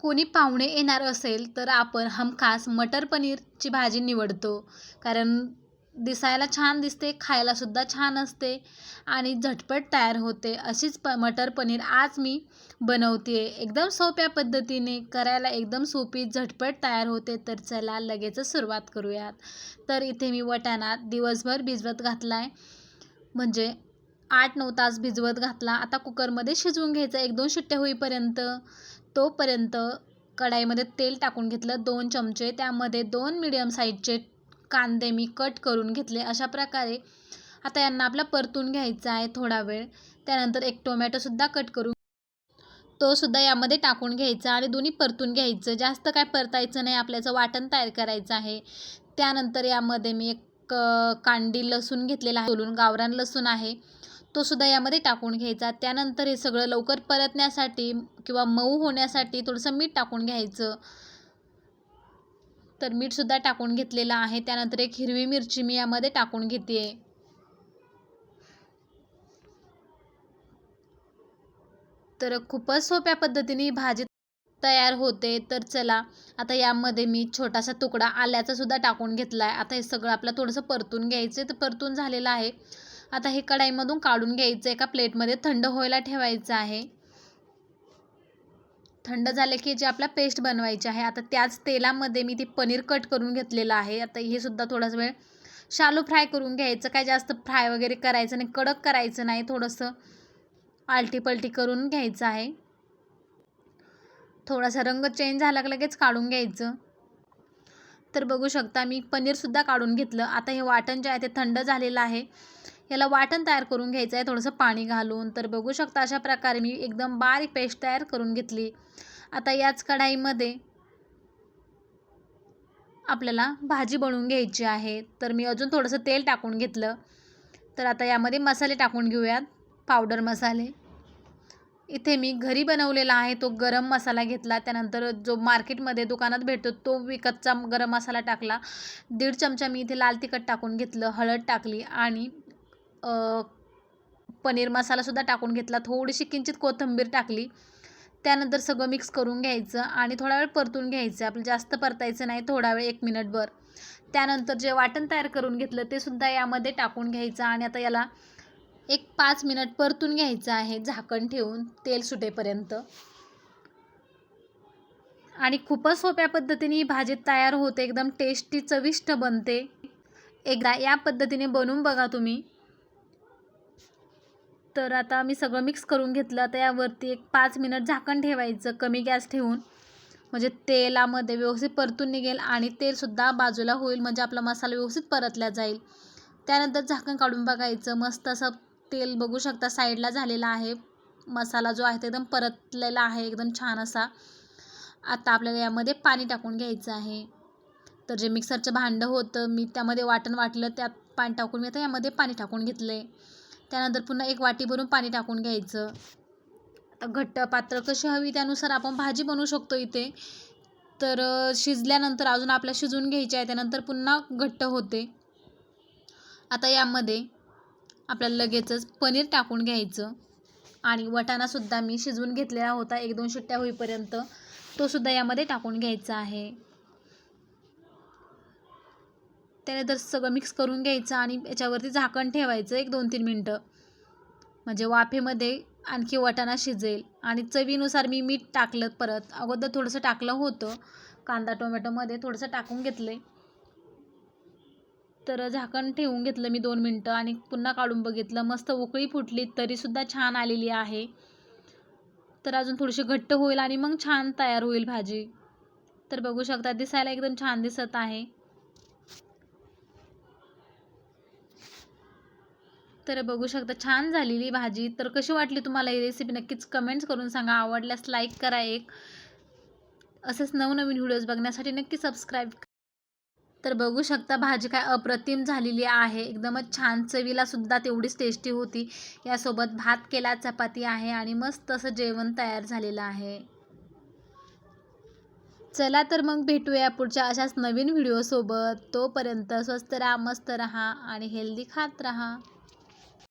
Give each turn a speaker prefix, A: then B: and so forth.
A: कोणी पाहुणे येणार असेल तर आपण हमखास मटर पनीरची भाजी निवडतो. कारण दिसायला छान दिसते खायलासुद्धा छान असते आणि झटपट तयार होते. अशीच प मटर पनीर आज मी बनवते एकदम सोप्या पद्धतीने करायला एकदम सोपी झटपट तयार होते तर चला लगेचच सुरुवात करूयात. तर इथे मी वटाणा दिवसभर भिजवत घातला आहे म्हणजे आठ नऊ तास भिजवत घातला. आता कुकरमध्ये शिजवून घ्यायचं. एक दोन शिट्ट्या होईपर्यंत. तोपर्यंत कढाईमध्ये तेल टाकून घेतलं दोन चमचे. त्यामध्ये दोन मिडियम साईजचे कांदे मी कट करून घेतले. अशा प्रकारे आता यांना आपला परतून घ्यायचा आहे थोडा वेळ. त्यानंतर एक टोमॅटोसुद्धा कट करून तो सुद्धा यामध्ये टाकून घ्यायचा आणि दोन्ही परतून घ्यायचं. जास्त काय परतायचं नाही आपल्याचं वाटण तयार करायचं आहे. त्यानंतर यामध्ये मी एक कांडी लसूण घेतलेला आहे. सोलून गावरान लसूण आहे. तो सुद्धा यामध्ये टाकून घ्यायचा. त्यानंतर हे सगळं लवकर परतण्यासाठी किंवा मऊ होण्यासाठी थोडंसं मीठ टाकून घ्यायचं. तर मीठसुद्धा टाकून घेतलेलं आहे. त्यानंतर एक हिरवी मिरची मी यामध्ये टाकून घेते. तर खूपच सोप्या पद्धतीने ही भाजी तयार होते. तर चला आता यामध्ये मी छोटासा तुकडा आल्याचा सुद्धा टाकून घेतला आहे आता हे सगळं आपलं थोडंसं परतून घ्यायचं तर परतून झालेलं आहे. आता हे कढाईमधून काढून घ्यायचं एका प्लेटमध्ये थंड व्हायला ठेवायचं आहे. थंड झाले की जे आपला पेस्ट बनवायची आहे. आता त्याच तेलामध्ये मी ती पनीर कट करून घेतलेलं आहे. आता हे सुद्धा थोडासा वेळ शालो फ्राय करून घ्यायचं. काय जास्त फ्राय वगैरे करायचं नाही कडक करायचं नाही. थोडंसं आलटी पलटी करून घ्यायचं आहे. थोडासा रंग चेंज झाला की लगेच काढून घ्यायचं. तर बघू शकता मी पनीरसुद्धा काढून घेतलं. आता हे वाटण जे आहे ते थंड झालेलं आहे. याला वाटण तयार करून घ्यायचं आहे. थोडंसं पाणी घालून. तर बघू शकता अशा प्रकारे मी एकदम बारीक पेस्ट तयार करून घेतली. आता याच कढाईमध्ये आपल्याला भाजी बनवून घ्यायची आहे. तर मी अजून थोडंसं तेल टाकून घेतलं. तर आता यामध्ये मसाले टाकून घेऊयात. पावडर मसाले. इथे मी घरी बनवलेला आहे. तो गरम मसाला घेतला. त्यानंतर जो मार्केटमध्ये दुकानात भेटतो तो विकतचा गरम मसाला टाकला. दीड चमचा मी इथे लाल तिखट टाकून घेतलं. हळद टाकली आणि पनीर मसालासुद्धा टाकून घेतला. थोडीशी किंचित कोथिंबीर टाकली. त्यानंतर सगळं मिक्स करून घ्यायचं आणि थोडा वेळ परतून घ्यायचं. आपलं जास्त परतायचं नाही थोडा वेळ एक मिनटभर त्यानंतर जे वाटण तयार करून घेतलं ते सुद्धा यामध्ये टाकून घ्यायचं आणि आता याला एक पाच मिनट परतून घ्यायचं आहे झाकण ठेवून तेल सुटेपर्यंत. आणि खूपच सोप्या पद्धतीने ही भाजी तयार होते. एकदम टेस्टी चविष्ट बनते. एकदा या पद्धतीने बनवून बघा तुम्ही. तर आता मी सगळं मिक्स करून घेतलं. आता यावरती एक पाच मिनट झाकण ठेवायचं कमी गॅस ठेवून. म्हणजे तेलामध्ये व्यवस्थित परतून निघेल आणि तेलसुद्धा बाजूला होईल म्हणजे आपला मसाला व्यवस्थित परतला जाईल. त्यानंतर झाकण काढून बघायचं. मस्त असं तेल बघू शकता साईडला झालेला आहे. मसाला जो आहे तो एकदम परतलेला आहे एकदम छान असा. आता आपल्याला यामध्ये पाणी टाकून घ्यायचं आहे. तर जे मिक्सरचं भांडं होतं मी त्यामध्ये वाटण वाटलं त्यात पाणी टाकून मी आता यामध्ये पाणी टाकून घेतलं आहे त्यानंतर पुन्हा एक वाटी भरून पाणी टाकून घ्यायचं. आता घट्ट पात्र कशी हवी त्यानुसार आपण भाजी बनवू शकतो इथे. तर शिजल्यानंतर अजून आपल्या शिजवून घ्यायची आहे त्यानंतर पुन्हा घट्ट होते. आता यामध्ये आपल्याला लगेचच पनीर टाकून घ्यायचं. आणि वटाणासुद्धा मी शिजवून घेतलेला होता एक दोन शिट्ट्या होईपर्यंत. तोसुद्धा यामध्ये टाकून घ्यायचा आहे. त्याने तर सगळं मिक्स करून घ्यायचं आणि याच्यावरती झाकण ठेवायचं एक दोन तीन मिनटं. म्हणजे वाफेमध्ये आणखी वाटाणा शिजेल. आणि चवीनुसार मी मीठ टाकलं परत. अगोदर थोडंसं टाकलं होतं. कांदा टोमॅटोमध्ये थोडंसं टाकून घेतलं तर झाकण ठेवून घेतलं मी दोन मिनटं आणि पुन्हा काढून बघितलं. मस्त उकळी फुटली तरीसुद्धा छान आलेली आहे. तर अजून थोडीशी घट्ट होईल आणि मग छान तयार होईल भाजी. तर बघू शकता दिसायला एकदम छान दिसत आहे. तर बघू शकता छान झालेली भाजी. तर कशी वाटली तुम्हाला ही रेसिपी नक्कीच कमेंट्स करून सांगा. आवडल्यास लाईक करा एक. असेच नवनवीन व्हिडिओज बघण्यासाठी नक्की सबस्क्राईब तर बघू शकता भाजी काय अप्रतिम झालेली आहे. एकदमच छान चवीला सुद्धा तेवढीच टेस्टी होती. यासोबत भात केला चपाती आहे आणि मस्त असं जेवण तयार झालेलं आहे. चला तर मग भेटूया पुढच्या अशाच नवीन व्हिडिओसोबत तोपर्यंत स्वस्त राहा मस्त राहा आणि हेल्दी खात राहा.